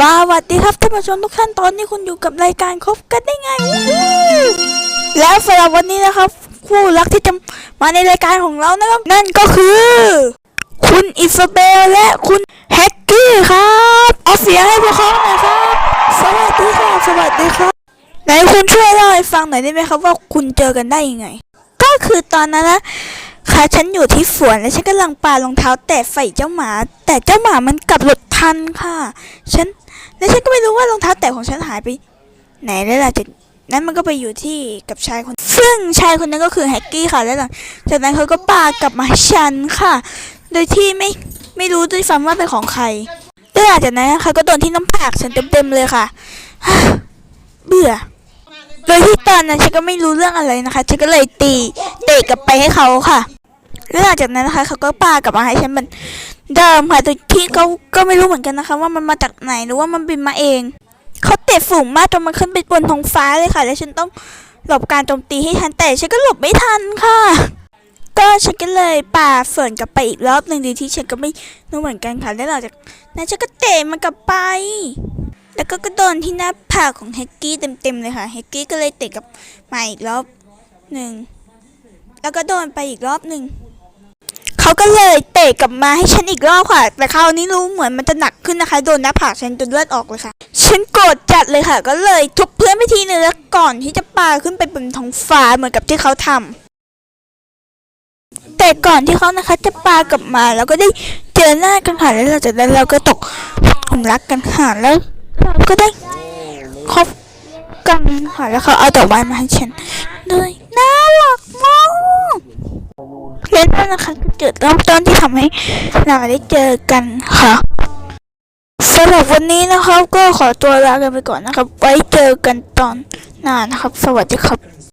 สวัสดีครับท่านผู้ชมทุกท่านตอนนี้คุณอยู่กับรายการคบกันได้ไง แล้วสำหรับวันนี้นะครับ คู่รักที่จะมาในรายการของเรานะครับ นั่นก็คือ คุณอิสเบลและคุณแฮกกี้ครับเอาเสียงให้พวกเขาหน่อยครับ สวัสดีครับสวัสดีครับไหนคุณช่วยเล่าให้ฟังหน่อยได้ไหมครับ ว่าคุณเจอกันได้ยังไง ก็คือตอนนั้นนะค่ะฉันอยู่ที่สวนและฉันกำลังปารองเท้าแตะใส่เจ้าหมา แต่เจ้าหมามันกลับหลบทันค่ะ ฉัน และฉันก็ไม่รู้ว่ารองเท้าแตะของฉันหายไป ไหนแล้วล่ะจากนั้นมันก็ไปอยู่ที่กับชายคน ซึ่งชายคนนั้นก็คือแฮกกี้ค่ะแล้วหลังจากนั้นเขาก็ปากลับมาให้ฉันค่ะ โดยที่ไม่ไม่รู้ด้วยซ้ำว่าเป็นของใครแล้วหลังจากนั้นเขาก็โดนที่น้ำผากฉันเต็มๆเลยค่ะเบื่อ โดยที่ตอนนั้นฉันก็ไม่รู้เรื่องอะไรนะคะฉันก็เลยตีเตะกลับไปให้เขาค่ะ แล้วหลังจากนั้นนะคะเขาก็ปากลับมาให้ฉันเหมือนเดิมค่ะโดยที่เขาก็ไม่รู้เหมือนกันนะคะ ว่ามันมาจากไหนหรือว่ามันบินมาเองเขาเตะฝูงมากจนมันขึ้นไปบนท้องฟ้าเลยค่ะ แล้วฉันต้องหลบการโจมตีให้ทันแต่ฉันก็หลบไม่ทันค่ะ ก็ฉันก็เลยป่าเฟิร์นกลับไปอีกรอบหนึ่งดีที่ฉันก็ไม่รู้เหมือนกันค่ะแล้วหลังจากนั้นฉันก็เตะมันกลับไป แล้วก็กระโดนที่หน้าผากของแฮกกี้เต็มๆเลยค่ะแฮกกี้ก็เลยเตะกลับมาอีกรอบหนึ่งแล้วก็โดนไปอีกรอบหนึ่ง เขาก็เลยเตะกลับมาให้ฉันอีกรอบค่ะ แต่คราวนี้รู้เหมือนมันจะหนักขึ้นนะคะ โดนหน้าผากฉันจนเลือดออกเลยค่ะ ฉันโกรธจัดเลยค่ะ ก็เลยทุบเพื่อนไปทีนึงแล้วก่อนที่จะปาขึ้นไปบนท้องฟ้าเหมือนกับที่เขาทำแต่ก่อนที่เขานะคะ จะปากลับมาแล้วก็ได้เจอหน้ากันค่ะแล้วหลังจากนั้นเราก็ตกหลุมรักกันค่ะแล้วเราก็ได้คบกันค่ะแล้วเขาเอาดอกไม้มาให้ฉันด้วยน่ารักมาก และนั่นนะคะคือจุดเริ่มต้นที่ทำให้เราได้เจอกันค่ะสำหรับวันนี้นะครับ ก็ขอตัวลากันไปก่อนนะครับ ไว้เจอกันตอนหน้านะครับ สวัสดีครับ